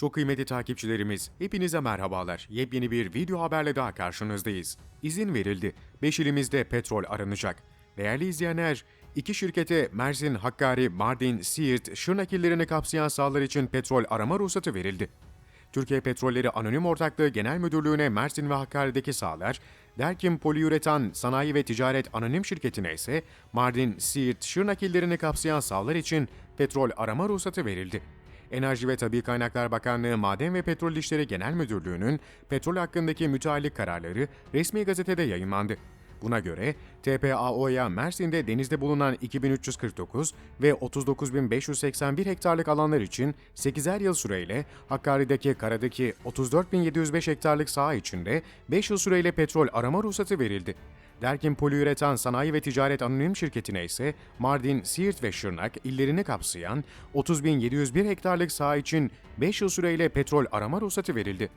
Çok kıymetli takipçilerimiz, hepinize merhabalar. Yepyeni bir video haberle daha karşınızdayız. İzin verildi. 5 ilimizde petrol aranacak. Değerli izleyenler, iki şirkete Mersin, Hakkari, Mardin, Siirt, Şırnak illerini kapsayan sahalar için petrol arama ruhsatı verildi. Türkiye Petrolleri Anonim Ortaklığı Genel Müdürlüğü'ne Mersin ve Hakkari'deki sahalar, Derkim Poliüretan Sanayi ve Ticaret Anonim Şirketi'ne ise Mardin, Siirt, Şırnak illerini kapsayan sahalar için petrol arama ruhsatı verildi. Enerji ve Tabi Kaynaklar Bakanlığı Maden ve Petrol İşleri Genel Müdürlüğü'nün petrol hakkındaki müteallik kararları resmi gazetede yayınlandı. Buna göre TPAO'ya Mersin'de denizde bulunan 2349 ve 39581 hektarlık alanlar için 8'er yıl süreyle, Hakkari'deki karadaki 34705 hektarlık saha içinde 5 yıl süreyle petrol arama ruhsatı verildi. Derkin Poliüretan Sanayi ve Ticaret Anonim Şirketi'ne ise Mardin, Siirt ve Şırnak illerini kapsayan 30.701 hektarlık saha için 5 yıl süreyle petrol arama ruhsatı verildi.